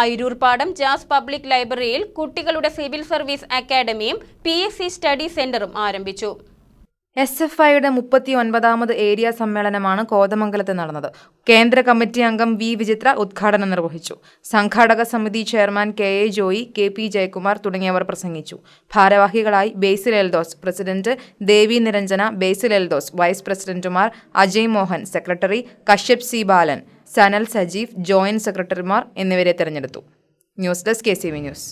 അയിരൂർപ്പാടം ജാസ് പബ്ലിക് ലൈബ്രറിയിൽ കുട്ടികളുടെ സിവിൽ സർവീസ് അക്കാദമിയും പി എസ് സി സ്റ്റഡി സെന്ററും ആരംഭിച്ചു. എസ് എഫ് ഐയുടെ മുപ്പത്തി ഒൻപതാമത് ഏരിയ സമ്മേളനമാണ് കോതമംഗലത്ത് നടന്നത്. കേന്ദ്ര കമ്മിറ്റി അംഗം വി വിചിത്ര ഉദ്ഘാടനം നിർവഹിച്ചു. സംഘാടക സമിതി chairman K A Joy K P Jayakumar തുടങ്ങിയവർ പ്രസംഗിച്ചു. ഭാരവാഹികളായി ബേസിൽ എൽദോസ് പ്രസിഡന്റ് ദേവി നിരഞ്ജന ബേസിൽ എൽദോസ് വൈസ് പ്രസിഡന്റുമാർ Ajay Mohan secretary Kashyap C Balan Sanal Sajeev joint സെക്രട്ടറിമാർ എന്നിവരെ തെരഞ്ഞെടുത്തു. News desk K C V news.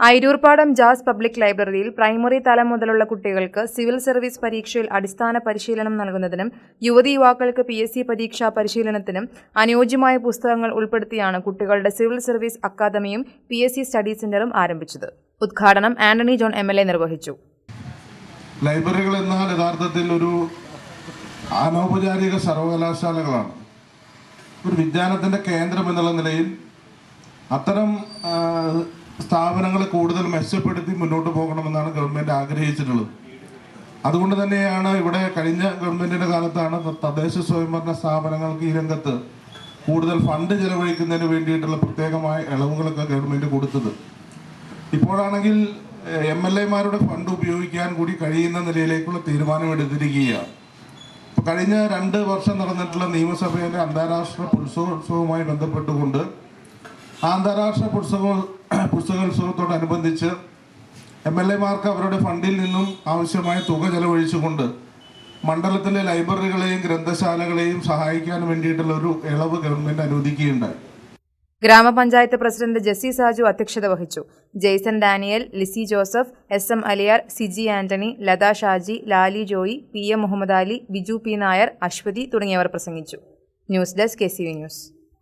Ayiroorppadam jazz public ലൈബ്രറിയിൽ പ്രൈമറി തലം മുതലുള്ള കുട്ടികൾക്ക് സിവിൽ സർവീസ് പരീക്ഷയിൽ അടിസ്ഥാന പരിശീലനം നൽകുന്നതിനും യുവതി യുവാക്കൾക്ക് പി എസ് സി പരീക്ഷാ പരിശീലനത്തിനും അനുയോജ്യമായ പുസ്തകങ്ങൾ ഉൾപ്പെടുത്തിയാണ് കുട്ടികളുടെ സിവിൽ സർവീസ് അക്കാദമിയും പി എസ് സി സ്റ്റഡി സെന്ററും ആരംഭിച്ചത്. ഉദ്ഘാടനം Antony John M L A നിർവഹിച്ചു. ലൈബ്രറികൾ എന്നാൽ യഥാർത്ഥത്തിൽ ഒരു അനൗപചാരിക സർവകലാശാലകളാണ്. ഒരു വിജ്ഞാനത്തിന്റെ കേന്ദ്രം എന്നുള്ള നിലയിൽ അത്തരം സ്ഥാപനങ്ങളെ കൂടുതൽ മെച്ചപ്പെടുത്തി മുന്നോട്ട് പോകണമെന്നാണ് ഗവൺമെന്റ് ആഗ്രഹിച്ചിട്ടുള്ളത്. അതുകൊണ്ട് തന്നെയാണ് ഇവിടെ കഴിഞ്ഞ ഗവൺമെന്റിന്റെ കാലത്താണ് തദ്ദേശ സ്വയംഭരണ സ്ഥാപനങ്ങൾക്ക് ഈ രംഗത്ത് കൂടുതൽ ഫണ്ട് ചെലവഴിക്കുന്നതിന് വേണ്ടിയിട്ടുള്ള പ്രത്യേകമായ ഇളവുകളൊക്കെ ഗവൺമെന്റ് കൊടുത്തത്. ഇപ്പോഴാണെങ്കിൽ എം എൽ എമാരുടെ ഫണ്ട് ഉപയോഗിക്കാൻ കൂടി കഴിയുന്ന നിലയിലേക്കുള്ള തീരുമാനമെടുത്തിരിക്കുകയാണ്. ഇപ്പോൾ കഴിഞ്ഞ രണ്ട് വർഷം നടന്നിട്ടുള്ള നിയമസഭയിലെ അന്താരാഷ്ട്ര പുത്സവോത്സവവുമായി ബന്ധപ്പെട്ടുകൊണ്ട് അന്താരാഷ്ട്ര പുസ്തക പുസ്തകോത്സവത്തോടനുബന്ധിച്ച് എം എൽ എമാർക്ക് അവരുടെ ഫണ്ടിൽ നിന്നും ആവശ്യമായ തുക ചെലവഴിച്ചുകൊണ്ട് മണ്ഡലത്തിലെ ലൈബ്രറികളെയും ഗ്രന്ഥശാലകളെയും സഹായിക്കാൻ വേണ്ടിയിട്ടുള്ള ഒരു ഇളവ് ഗവൺമെന്റ് അനുവദിക്കുകയുണ്ടായി. ഗ്രാമപഞ്ചായത്ത് പ്രസിഡന്റ് ജെസ്സി സാജു അധ്യക്ഷത വഹിച്ചു. Jaison Daniel Lissy Joseph S M Aliyar Siji Antony Latha Shaji Lali Joy P M Muhammad Ali Biju P Nair Aswathy തുടങ്ങിയവർ പ്രസംഗിച്ചു. News desk K C V news.